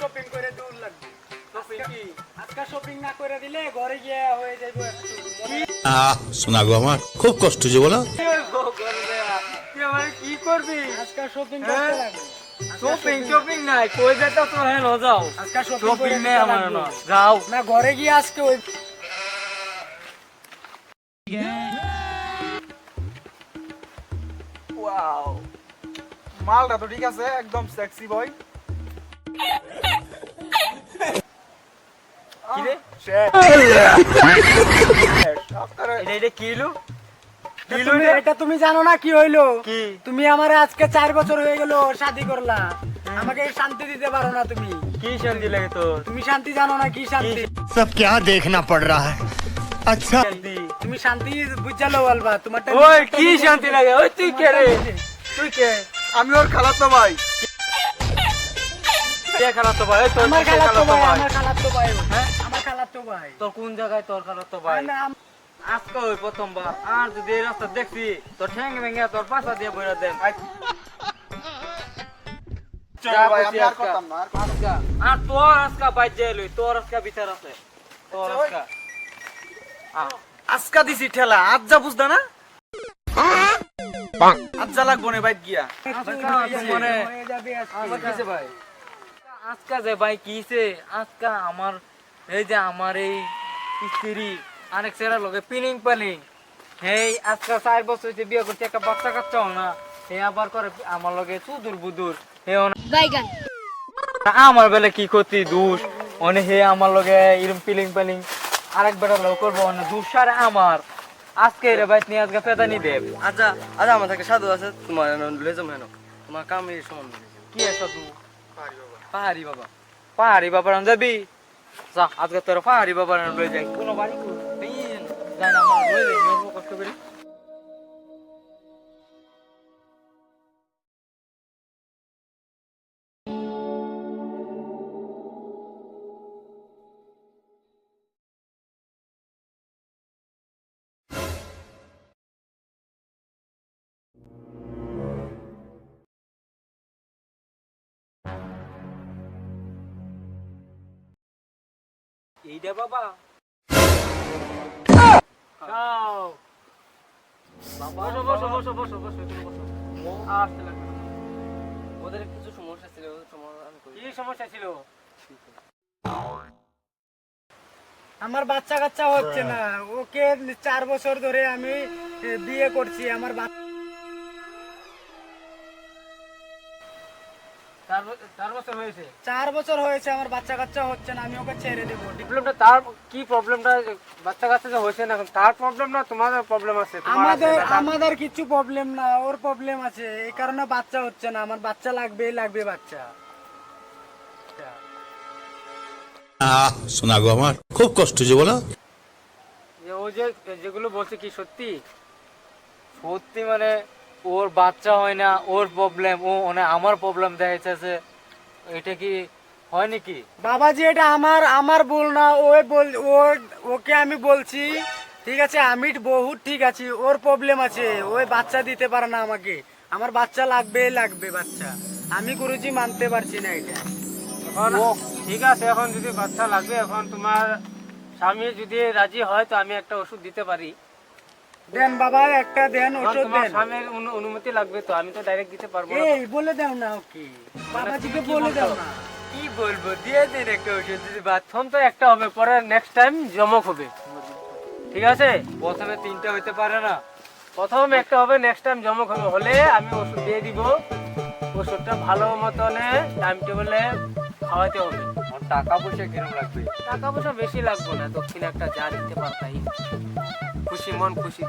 Shopping করে দূর লাগবে। শপিং কি? আজকে শপিং না করে দিলে ঘরে গিয়ে হয়ে যাইব আহ শোনা গো আমার খুব কষ্ট যে বলো। কি গো করবে তুই করবি? আজকে শপিং হ্যাঁ? করতে লাগবে। শপিং শপিং নাই কই যেতে তো হ্যাঁ ন যাও। আজকে শপিং শপিং নেই আমার না যাও। না ঘরে গিয়ে আজকে ওই ওয়াও মালটা তো ঠিক আছে একদম সেক্সি বয় কি রে এটা এটা কিলো কিলো তুমি- রে এটা তুমি জানো না কি হইলো কি তুমি আমার আজকে চার বছর হয়ে গেল শাদি করলা আমাকে শান্তি দিতে পারো না তুমি কি শান্তি লাগে তোর তুমি শান্তি জানো না কি শান্তি সব क्या देखना पड़ रहा है अच्छा শান্তি তুমি শান্তি বুঝালো বলবা তোমারটা ওই কি শান্তি লাগে ওই তুই কে রে তুই কে আমি ওর খালাতো ভাই কে খারাপ তো ভাই ওই তোর আমার কে খালাতো খারাপ তো ভাই ভাই আমার খালাতো ভাই হ্যাঁ? আমার ভাই। তোর কোন জায়গায় তোর খারাপ তো ভাই? আজকে ওই প্রথমবার আর যদি এই রাস্তা দেখছি তোর ঠ্যাং ভেঙে তোর পাশা দিয়ে বইরা দেন। চলো ভাই আমি আর করতাম না আর আজকা। তোর আজকা বাইর যাই লই তোর আজকা বিচার আছে। তোর আজকা। আজকা দিছি ঠেলা আজ যা বুঝদা না? আজ যা লাগবো না বাইক গিয়া। যাবে আজকে। আজকা যে ভাই। কিসে আজকা আমার এই যে আমার এই স্ত্রী আরেক ছেলের লগে পিনিং পালিং হেই আজকা চার বছর হয়েছে বিয়ে করছে একটা বাচ্চা কাচ্চাও না। হে আবার করে আমার লগে চুদুর বুদুর। হে বাইগান আমার বেলা কি করতি দুষ? অনে হে আমার লগে এরম পিলিং পালিং আরেক বেটা লোক করব অনে দুষ সারে আমার। আজকে রে বাইত নিয়ে আজকে পেদানি দেব আচ্ছা আচ্ছা আমার থেকে সাধু আছে তোমার লেজম হেন। তোমার কামের সমান কি আছে তুই পাহাড়ি বাবা। পাহাড়ি বাবার আন যাবি? যা, আজকে তোর পাহাড়ি বাবার আন লয়ে যাই কোনো বাড়ি কো যাই না আমার যাই কষ্ট করে। এইটা বাবা। বসো বসো বসো বসো বসো বসো। আসতে লাগবে ওদের কিছু সমস্যা ছিল সমাধান করি। কি সমস্যা ছিল? আমার বাচ্চা কাচ্চা হচ্ছে না। ওকে চার বছর ধরে আমি বিয়ে করছি আমার বাচ্চা চার বছর হয়েছে। চার বছর হয়েছে আমার বাচ্চা কাচ্চা হচ্ছে না আমি ওকে ছেড়ে দেবো। প্রবলেমটা তার কি প্রবলেমটা বাচ্চা কাচ্চা হয়েছে না তার প্রবলেম না তোমাদের প্রবলেম আছে আমাদের আমাদের কিছু প্রবলেম না ওর প্রবলেম আছে। এই কারণে বাচ্চা হচ্ছে না আমার বাচ্চা লাগবেই লাগবে বাচ্চা। আহ শোনা গো আমার খুব কষ্ট যে বলো। ও যে যেগুলো বলছে কি সত্যি? সত্যি মানে ওর বাচ্চা হয় না ওর প্রবলেম ও মানে আমার প্রবলেম দেখাইতেছে। এটা কি হয় নাকি? বাবাজি এটা আমার আমার ভুল না ওই বল ওকে আমি বলছি ঠিক আছে আমি বহুত ঠিক আছি ওর প্রবলেম আছে ওই বাচ্চা দিতে পারে না আমাকে। আমার বাচ্চা লাগবে লাগবে বাচ্চা। আমি গুরুজি মানতে পারছি না এটা। এখন ঠিক আছে এখন যদি বাচ্চা লাগবে এখন তোমার স্বামী যদি রাজি হয় তো আমি একটা ওষুধ দিতে পারি। দেন বাবা একটা দেন তোমার দেন। স্বামীর অনুমতি লাগবে তো আমি তো ডাইরেক্ট দিতে পারব না। এই বলে দাও না ওকে। বাবাজিকে কি বলে দাও না। কি বলব? দিয়ে দিন একটা ওষুধ যদি প্রথম তো একটা হবে পরে নেক্সট টাইম জমক হবে। ঠিক আছে? প্রথমে তিনটা হইতে পারে না। প্রথম একটা হবে নেক্সট টাইম জমক হবে। হলে আমি ওষুধ দিয়ে দিব। ওষুধটা ভালো মতনে টাইম টেবিলে খাওয়াতে হবে টাকা পয়সা কিরম লাগবে? টাকা পয়সা বেশি লাগবে না দক্ষিণ একটা যা দিতে পারতাই। খুশি মন খুশি।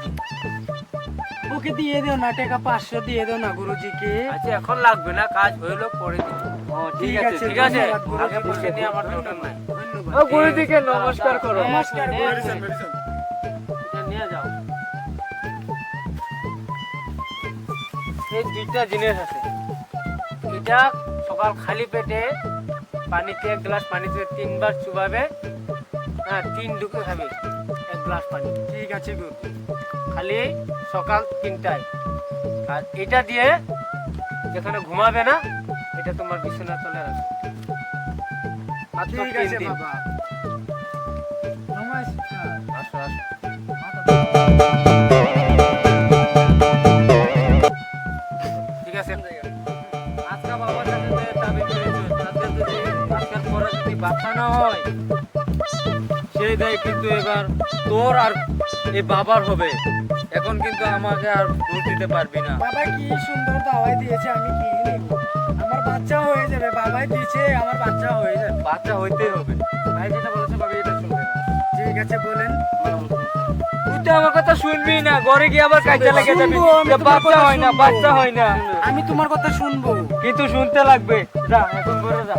ওকে দিয়ে দাও না টাকা পাঁচশো দিয়ে দাও না গুরুজিকে। আচ্ছা এখন লাগবে না কাজ হইল পরে দিব। ও ঠিক আছে ঠিক আছে? ধন্যবাদ, আগে পয়সা নিয়ে আমার টোটাল নাই ও গুরুজিকে নমস্কার করো। নমস্কার, নিয়ে যাও। এটা নিয়ে যাও। এই দুইটা জিনিস আছে। এটা সকাল খালি পেটে পানিতে এক গ্লাস পানিতে তিনবার চুবাবে। হ্যাঁ তিন ঢুকে খাবে। গ্লাস পানি। ঠিক আছে খালি সকাল তিনটায়। আর এটা দিয়ে যেখানে ঘুমাবে না এটা তোমার বিছানা রাখবে মাত্র ঠিক আছে বাবা। নমস্কার আসো আসো। ঠিক আছে। আজকে বাবার কাছে যে দাবি যদি আজকের পরে যদি বাচ্চা না হয় সেই দায় কিন্তু এবার তোর আর এই বাবার হবে। এখন কিন্তু আমাকে আর দিতে পারবি না। বাবা কি সুন্দর দাওয়াই দিয়েছে আমি কি আমার বাচ্চা হয়ে যাবে বাবাই দিয়েছে আমার বাচ্চা হয়ে যাবে। বাচ্চা হইতেই হবে। ভাই যেটা বলেছে ভাবি এটা শুনবে। ঠিক আছে বলেন। তুই তো আমার কথা শুনবি না ঘরে গিয়ে আবার কাজে লেগে যাবি। বাচ্চা কথা হয় না শুনব। বাচ্চা হয় না। আমি তোমার কথা শুনব। কিন্তু শুনতে লাগবে। যা এখন ঘরে যা।